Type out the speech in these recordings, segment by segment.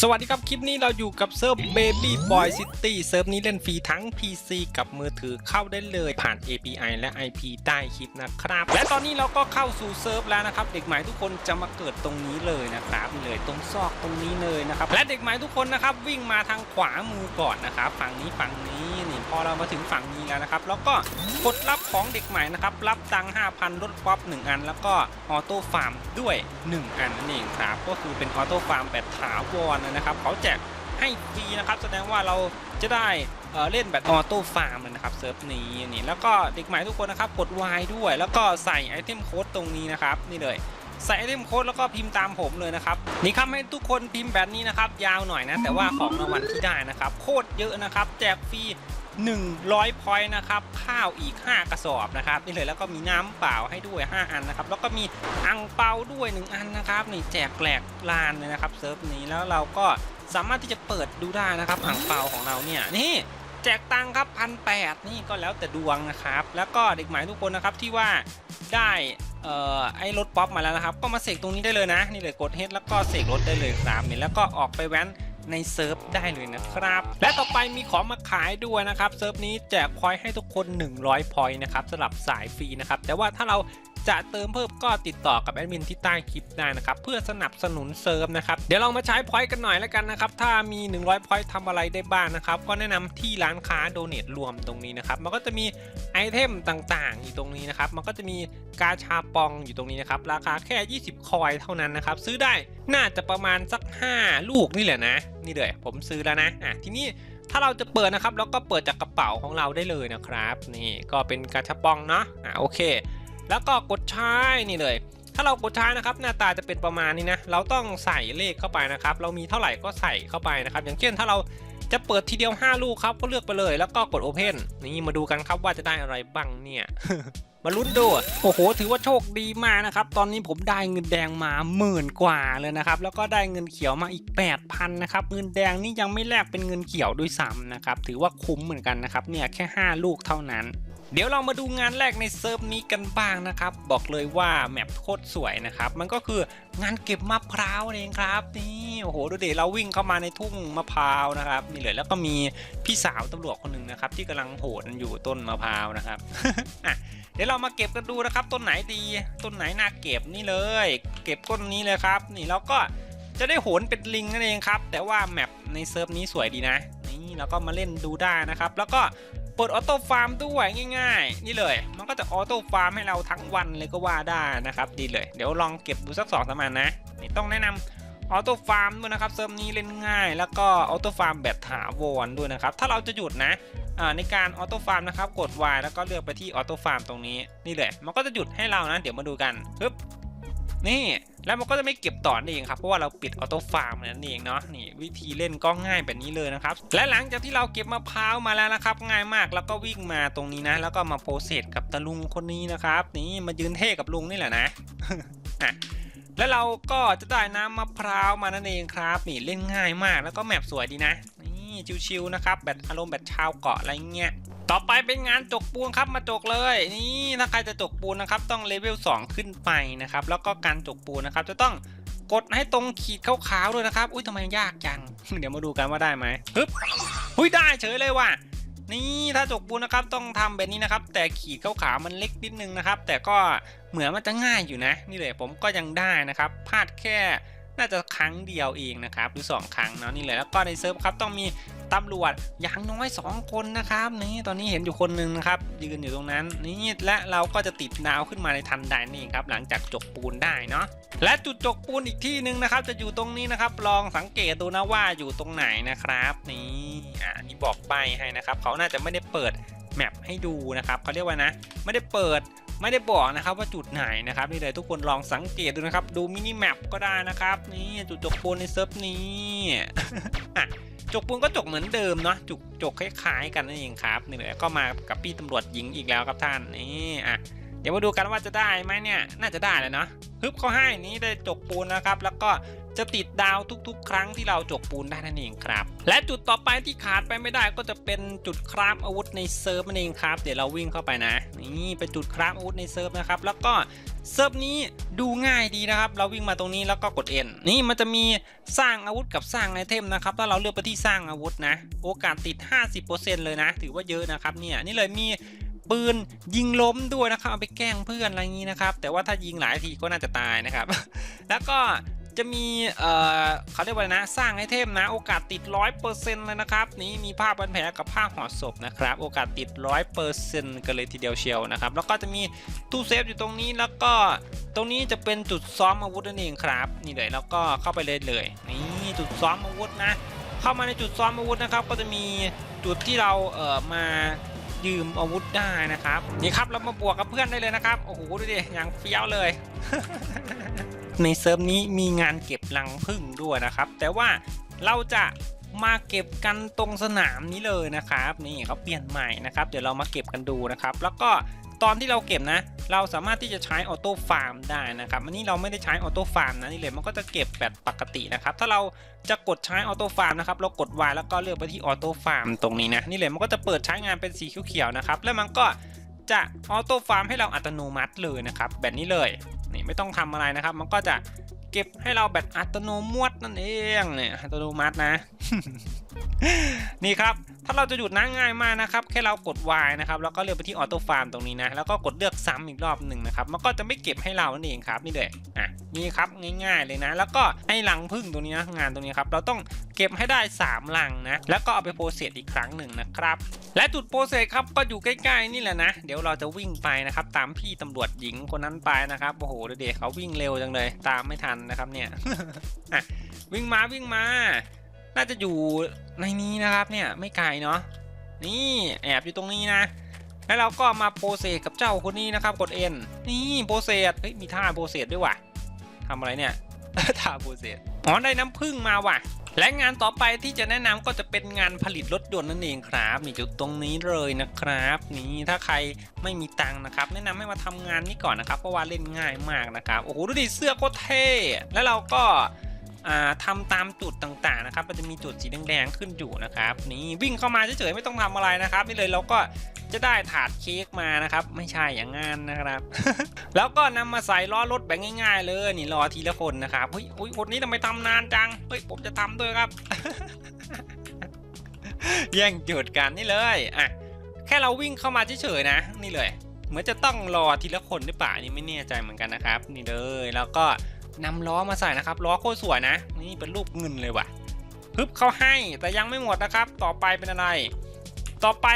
สวัสดีครับ คลิปนี้เราอยู่กับเซิร์ฟ Baby Boy City เซิร์ฟนี้เล่นฟรีทั้ง PC กับมือถือเข้าได้เลยผ่าน API และ IP ใต้คลิปนะครับ และตอนนี้เราก็เข้าสู่เซิร์ฟแล้วนะครับ เด็กใหม่ทุกคนจะมาเกิดตรงนี้เลยนะครับเลยตรงซอกตรงนี้เลยนะครับ และเด็กใหม่ทุกคนนะครับวิ่งมาทางขวามือก่อนนะครับฝั่งนี้ฝั่งนี้ พอเรามาถึงฝั่งนี้แล้วนะครับ แล้วก็กดรับของเด็กใหม่นะครับ รับตังค์5,000ลดป๊อป1อัน แล้วก็ออโต้ฟาร์มด้วย 1 อันนั่นเองครับ ก็คือเป็นออโต้ฟาร์มแบบถาวรนะครับ เขาแจกให้ฟรีนะครับ แสดงว่าเราจะได้เล่นแบบออโต้ฟาร์มนะครับเซิร์ฟนี้นี่แล้วก็เด็กใหม่ทุกคนนะครับกด Y ด้วย แล้วก็ใส่ไอเทมโค้ดตรงนี้นะครับนี่เลยใส่ไอเทมโค้ดแล้วก็พิมพ์ตามผมเลยนะครับนี่ครับให้ทุกคนพิมพ์แบบนี้นะครับยาวหน่อยนะแต่ว่าของรางวัลที่ได้นะครับโคตรเยอะนะครับแจกฟรี 100พอยต์นะครับ ข้าวอีก 5 กระสอบนะครับนี่เลยแล้วก็มีน้ำเปล่าให้ด้วย 5 อันนะครับ แล้วก็มีอังเปาด้วย 1 อันนะครับนี่แจกแหลกลานเลยนะครับเซิร์ฟนี้แล้วเราก็สามารถที่จะเปิดดูได้นะครับอังเปาของเราเนี่ยนี่แจกตังครับพันแนี่ก็แล้วแต่ดวงนะครับ แล้วก็เด็กหม่ทุกคนนะครับที่ว่าได้เอ่อไอ้รถป๊อปมาแล้วนะครับ ก็มาเสกตรงนี้ได้เลยนะ นี่เลยกดเฮดแล้วก็เสกรถได้เลยครับนี่แล้วก็ออกไปแว้น ในเซิร์ฟได้เลยนะครับ และต่อไปมีของมาขายด้วยนะครับเซิร์ฟนี้แจกพอยต์ให้ทุกคน 100พอยต์นะครับสำหรับสายฟรีนะครับแต่ว่าถ้าเรา จะเติมเพิ่มก็ติดต่อกับแอดมินที่ใต้คลิปได้นะครับเพื่อสนับสนุนเซิร์ฟนะครับเดี๋ยวเรามาใช้พอยต์กันหน่อยแล้วกันนะครับถ้ามี 100พอยต์ทำอะไรได้บ้างนะครับก็แนะนำที่ร้านค้าโดเนทรวมตรงนี้นะครับมันก็จะมีไอเทมต่างๆ อยู่ตรงนี้นะครับมันก็จะมีกาชาปองอยู่ตรงนี้นะครับราคาแค่ 20 คอยเท่านั้นนะครับซื้อได้น่าจะประมาณสัก 5 ลูกนี่แหละนะนี่เลยผมซื้อแล้วนะอะทีนี้ถ้าเราจะเปิดนะครับเราก็เปิดจากกระเป๋าของเราได้เลยนะครับนี่ก็เป็นกาชาปองเนาะอะโอเค แล้วก็กดใช้นี่เลย ถ้าเรากดใช้นะครับ หน้าตาจะเป็นประมาณนี้นะ เราต้องใส่เลขเข้าไปนะครับ เรามีเท่าไหร่ก็ใส่เข้าไปนะครับ อย่างเช่นถ้าเราจะเปิดทีเดียว 5 ลูกครับก็เลือกไปเลย แล้วก็กด Open นี่มาดูกันครับว่าจะได้อะไรบ้างเนี่ย มาลุ้นดูโอ้โห ถือว่าโชคดีมากนะครับ ตอนนี้ผมได้เงินแดงมาหมื่นกว่าเลยนะครับ แล้วก็ได้เงินเขียวมาอีก 8,000นะครับ เงินแดงนี่ยังไม่แลกเป็นเงินเขียวด้วยซ้ำนะครับ ถือว่าคุ้มเหมือนกันนะครับ เนี่ยแค่ 5 ลูกเท่านั้นเดี๋ยวเรามาดูงานแรกในเซิร์ฟนี้กันบ้างนะครับ บอกเลยว่าแมปโคตรสวยนะครับ มันก็คืองานเก็บมะพร้าวเองครับนี่ โอ้โหดูเดี๋ยวเราวิ่งเข้ามาในทุ่งมะพร้าวนะครับนี่เลยแล้วก็มีพี่สาวตำรวจคนหนึ่งนะครับ ที่กำลังโหนอยู่ต้นมะพร้าวนะครับอะเดี๋ยวเรามาเก็บกันดูนะครับ ต้นไหนดี ต้นไหนน่าเก็บนี่เลย เก็บต้นนี้เลยครับ นี่เราก็จะได้โหนเป็นลิงนั่นเองครับ แต่ว่าแมปในเซิร์ฟนี้สวยดีนะ นี่เราก็มาเล่นดูได้นะครับ แล้วก็เปิดออโต้ฟาร์มด้วยง่าย ๆ นี่เลย มันก็จะออโต้ฟาร์มให้เราทั้งวันเลยก็ว่าได้นะครับ ดีเลย เดี๋ยวลองเก็บดูสักสองสามอันนะนี่ต้องแนะนำ ออโต้ฟาร์มด้วยนะครับเซิร์ฟนี้เล่นง่าย แล้วก็ออโต้ฟาร์มแบบถาวรด้วยนะครับ ถ้าเราจะหยุดนะอ่าในการออโต้ฟาร์มนะครับ กด Y แล้วก็เลือกไปที่ออโต้ฟาร์มตรงนี้นี่เลยมันก็จะหยุดให้เรานะ เดี๋ยวมาดูกันปึ๊บนี่แล้วมันก็จะไม่เก็บต่อนั่นเองครับเพราะว่าเราปิดออโต้ฟาร์มนั่นเองเนาะนี่วิธีเล่นก็ง่ายแบบนี้เลยนะครับและหลังจากที่เราเก็บมะพร้าวมาแล้วนะครับ ง่ายมากแล้วก็วิ่งมาตรงนี้นะ แล้วก็มาโพสเซสกับตาลุงคนนี้นะครับ นี่มายืนเท่กับลุงนี่แหละนะอะ แล้วเราก็จะได้น้ำมะพร้าวมานั่นเองครับนี่เล่นง่ายมากแล้วก็แมปสวยดีนะนี่ชิวๆนะครับแบบอารมณ์แบบชาวเกาะอะไรเงี้ยต่อไปเป็นงานจกปูนครับมาจกเลย นี่ถ้าใครจะจกปูนนะครับต้องเลเวล2ขึ้นไปนะครับแล้วก็การจกปูนนะครับจะต้องกดให้ตรงขีดขาวๆด้วยนะครับ อุ้ยทำไมยากจัง เดี๋ยวมาดูกันว่าได้ไหมฮึบหุ้ยได้เฉยเลยว่ะ นี่ถ้าจกปูนนะครับต้องทำแบบนี้นะครับ แต่ขีดขาวๆมันเล็กนิดนึงนะครับ แต่ก็เหมือนมันจะง่ายอยู่นะ นี่เลยผมก็ยังได้นะครับพลาดแค่น่าจะครั้งเดียวเองนะครับหรือสองครั้งเนาะนี่เลยแล้วก็ในเซิร์ฟครับต้องมีตำรวจอย่างน้อย 2 คนนะครับนี่ตอนนี้เห็นอยู่คนหนึ่งนะครับยืนอยู่ตรงนั้นนี่และเราก็จะติดดาวขึ้นมาในทันใดนี่ครับหลังจากจกปูนได้เนาะและจุดจกปูนอีกที่หนึ่งนะครับ จะอยู่ตรงนี้นะครับ ลองสังเกตดูนะว่าอยู่ตรงไหนนะครับนี่ อันนี้บอกใบให้นะครับเขาน่าจะไม่ได้เปิดแมปให้ดูนะครับเขาเรียกว่านะ ไม่ได้เปิดไม่ได้บอกนะครับว่าจุดไหนนะครับนี่เลยทุกคนลองสังเกตดูนะครับ ดูมินิแมปก็ได้นะครับ นี่จุดจกปูนในเซิร์ฟนี้อะจกปูนก็จกเหมือนเดิมเนาะจุกจกคล้ายๆกันนั่นเองครับนี่เลยก็มากับพี่ตำรวจหญิงอีกแล้วครับท่านนี่อะเดี๋ยวมาดูกันว่าจะได้ไหมเนี่ยน่าจะได้เลยเนาะฮึบเขาให้นี้ได้จกปูนนะครับ แล้วก็ จะติดดาวทุกๆ ครั้งที่เราจกปูนได้นั่นเองครับ และจุดต่อไปที่ขาดไปไม่ได้ก็จะเป็นจุดคราฟอาวุธในเซิร์ฟนั่นเองครับ เดี๋ยวเราวิ่งเข้าไปนะนี่เป็นจุดคราฟอาวุธในเซิร์ฟนะครับแล้วก็เซิร์ฟนี้ดูง่ายดีนะครับ เราวิ่งมาตรงนี้แล้วก็กด N นี่มันจะมีสร้างอาวุธกับสร้างไอเทมนะครับ ถ้าเราเลือกไปที่สร้างอาวุธนะ โอกาสติด 50%เลยนะ ถือว่าเยอะนะครับเนี่ยนี่เลยมีปืนยิงล้มด้วยนะครับเอาไปแกล้งเพื่อนอะไรอย่างนี้นะครับ แต่ว่าถ้ายิงหลายทีก็น่าจะตายนะครับ แล้วก็ จะมีเอ่อเขาเรียกว่านะสร้างไอเทมนะ โอกาสติด100%เปอร์เซ็นต์เลยนะครับนี่มีผ้าพันแผลกับผ้าห่อศพนะครับโอกาสติด100%กันเลยทีเดียวเชียวนะครับแล้วก็จะมีตู้เซฟอยู่ตรงนี้แล้วก็ตรงนี้จะเป็นจุดซ้อมอาวุธนั่นเองครับนี่เลยแล้วก็เข้าไปเลยเลยนี่จุดซ้อมอาวุธนะ เข้ามาในจุดซ้อมอาวุธนะครับ ก็จะมีจุดที่เราเอ่อมายืมอาวุธได้นะครับนี่ครับเรามาบวกกับเพื่อนได้เลยนะครับโอ้โหดูดิอย่างเฟี้ยวเลย ในเซิร์ฟนี้มีงานเก็บรังผึ้งด้วยนะครับ แต่ว่าเราจะมาเก็บกันตรงสนามนี้เลยนะครับ นี่เขาเปลี่ยนใหม่นะครับ เดี๋ยวเรามาเก็บกันดูนะครับ แล้วก็ตอนที่เราเก็บนะ เราสามารถที่จะใช้ออโต้ฟาร์มได้นะครับอันนี้เราไม่ได้ใช้ออโต้ฟาร์มนะนี่เลยมันก็จะเก็บแบบปกตินะครับ ถ้าเราจะกดใช้ออโต้ฟาร์มนะครับ เรากด Y แล้วก็เลือกไปที่ออโต้ฟาร์มตรงนี้นะนี่เลยมันก็จะเปิดใช้งานเป็นสีเขียวๆนะครับ แล้วมันก็จะออโต้ฟาร์มให้เราอัตโนมัติเลยนะครับ แบบนี้เลย นี่ไม่ต้องทำอะไรนะครับ มันก็จะเก็บให้เราแบบอัตโนมัตินั่นเองเนี่ยอัตโนมัตินะ นี่ครับ ถ้าเราจะหยุดนะง่ายมากนะครับ แค่เรากด Y นะครับ แล้วก็เลือกไปที่ออโต้ฟาร์มตรงนี้นะ แล้วก็กดเลือกซ้ำอีกรอบหนึ่งนะครับ มันก็จะไม่เก็บให้เรานั่นเองครับ นี่เลยอะ นี่ครับ ง่ายๆเลยนะ แล้วก็ให้รังพึ่งตรงนี้นะ งานตรงนี้ครับ เราต้องเก็บให้ได้ 3 ลังนะ แล้วก็เอาไปโปรเซสอีกครั้งหนึ่งนะครับ และจุดโปรเซสครับ ก็อยู่ใกล้ๆนี่แหละนะ เดี๋ยวเราจะวิ่งไปนะครับ ตามพี่ตำรวจหญิงคนนั้นไปนะครับ โอ้โห เด็กเขาวิ่งเร็วจังเลย ตามไม่ทันนะครับเนี่ย อะ วิ่งมาวิ่งมา น่าจะอยู่ในนี้นะครับเนี่ยไม่ไกลเนาะนี่แอบอยู่ตรงนี้นะ แล้วเราก็มาโปรเซสกับเจ้าคนนี้นะครับกด N นี่โปรเซสเฮ้ยมีท่าโปรเซสด้วยว่ะทำอะไรเนี่ยท่าโปรเซสอ๋อได้น้ำผึ้งมาว่ะ และงานต่อไปที่จะแนะนำก็จะเป็นงานผลิตรถยนต์นั่นเองครับนี่จุดตรงนี้เลยนะครับ นี่ถ้าใครไม่มีตังค์นะครับ แนะนำให้มาทำงานนี้ก่อนนะครับเพราะว่าเล่นง่ายมากนะครับโอ้โหดูดิเสื้อโคตรเท่แล้วเราก็ อ่าทำตามจุดต่างๆนะครับมันจะมีจุดสีแดงๆขึ้นอยู่นะครับนี่วิ่งเข้ามาเฉยๆไม่ต้องทำอะไรนะครับนี่เลยเราก็จะได้ถาดเค้กมานะครับ ไม่ใช่อย่างงั้นนะครับ แล้วก็นำมาใส่ล้อรถแบบง่าย ๆ เลยนี่รอทีละคนนะครับเฮ้ยอุ๊ยคนนี้ทำไมทำนานจังเฮ้ยผมจะทำด้วยครับ แย่งจุดกันนี่เลยอะแค่เราวิ่งเข้ามาเฉยๆนะ นี่เลย เหมือนจะต้องรอทีละคนหรือเปล่านี่ไม่แน่ใจเหมือนกันนะครับ นี่เลยแล้วก็ นำล้อมาใส่นะครับล้อโคตรสวยนะ นี่เป็นรูปเงินเลยว่ะฮึบเขาให้แต่ยังไม่หมดนะครับ ต่อไปเป็นอะไร ต่อไป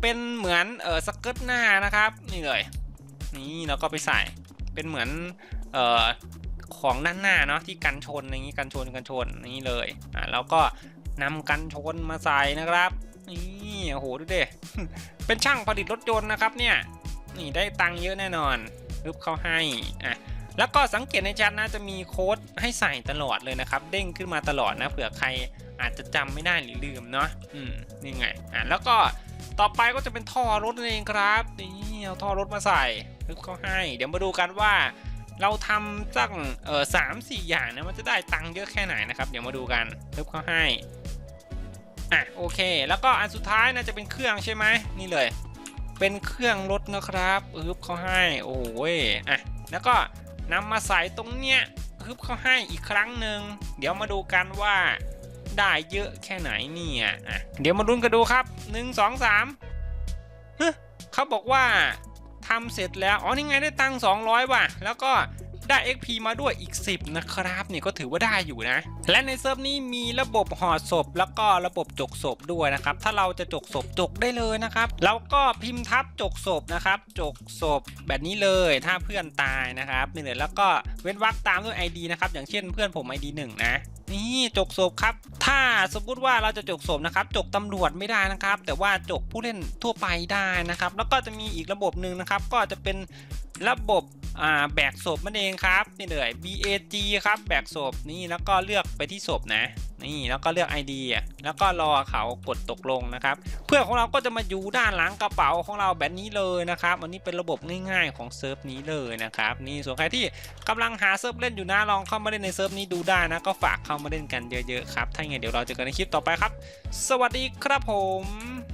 เป็นเหมือนเออสเกิร์ตหน้านะครับ นี่เลย นี่เราก็ไปใส่เป็นเหมือนเออของด้านหน้าเนาะที่กันชนอย่างนี้กันชนกันชนนี่เลยอ่าแล้วก็นำกันชนมาใส่นะครับนี่โอ้โหดูเดิเป็นช่างผลิตรถยนต์นะครับเนี่ยนี่ได้ตังค์เยอะแน่นอนปึ๊บเขาให้อะ แล้วก็สังเกตในแชทนะจะมีโค้ดให้ใส่ตลอดเลยนะครับ เด้งขึ้นมาตลอดนะเผื่อใครอาจจะจำไม่ได้หรือลืมเนาะอืมนี่ไงอะแล้วก็ต่อไปก็จะเป็นท่อรถนั่นเองครับนี่เอาท่อรถมาใส่ปึ๊บเขาให้ เดี๋ยวมาดูกันว่า เราทำสักเออสามสี่อย่างนะมันจะได้ตังค์เยอะแค่ไหนนะครับ เดี๋ยวมาดูกันปึ๊บเขาให้อะโอเค แล้วก็อันสุดท้ายน่าจะเป็นเครื่องใช่ไหมนี่เลย เป็นเครื่องรถนะครับอึบเขาให้โอ้ยอะแล้วก็ นำมาใส่ตรงเนี้ยฮึบเขาให้อีกครั้งหนึ่งเดี๋ยวมาดูกันว่าได้เยอะแค่ไหนเนี่ยอะเดี๋ยวมาลุ้นกันดูครับหนึ่งสองสามเฮ้ยเขาบอกว่าทำเสร็จแล้ว อ๋อนี่ไงได้ตังค์200ว่ะ แล้วก็ ได้ XP มาด้วยอีก 10 นะครับนี่ก็ถือว่าได้อยู่นะ และในเซิร์ฟนี้มีระบบห่อศพ แล้วก็ระบบจกศพด้วยนะครับ ถ้าเราจะจกศพจกได้เลยนะครับแล้วก็พิมพ์ทับจกศพนะครับ จกศพแบบนี้เลยถ้าเพื่อนตายนะครับนี่เลยแล้วก็เว้นวรรคตามด้วย ID นะครับอย่างเช่นเพื่อนผม ID 1 นะนี่จกศพครับ ถ้าสมมติว่าเราจะจกศพนะครับ จกตำรวจไม่ได้นะครับ แต่ว่าจกผู้เล่นทั่วไปได้นะครับ แล้วก็จะมีอีกระบบหนึ่งนะครับ ก็จะเป็น ระบบแบกศพมันเองครับนี่เลย BAG ครับแบกศพนี่แล้วก็เลือกไปที่ศพนะนี่แล้วก็เลือก ID แล้วก็รอเขากดตกลงนะครับเพื่อนของเราก็จะมาอยู่ด้านหลังกระเป๋าของเราแบบนี้เลยนะครับอันนี้เป็นระบบง่ายๆของเซิร์ฟนี้เลยนะครับนี่ส่วนใครที่กำลังหาเซิร์ฟเล่นอยู่นะลองเข้ามาเล่นในเซิร์ฟนี้ดูได้นะก็ฝากเข้ามาเล่นกันเยอะๆครับถ้าอย่างไงเดี๋ยวเราเจอกันในคลิปต่อไปครับ สวัสดีครับผม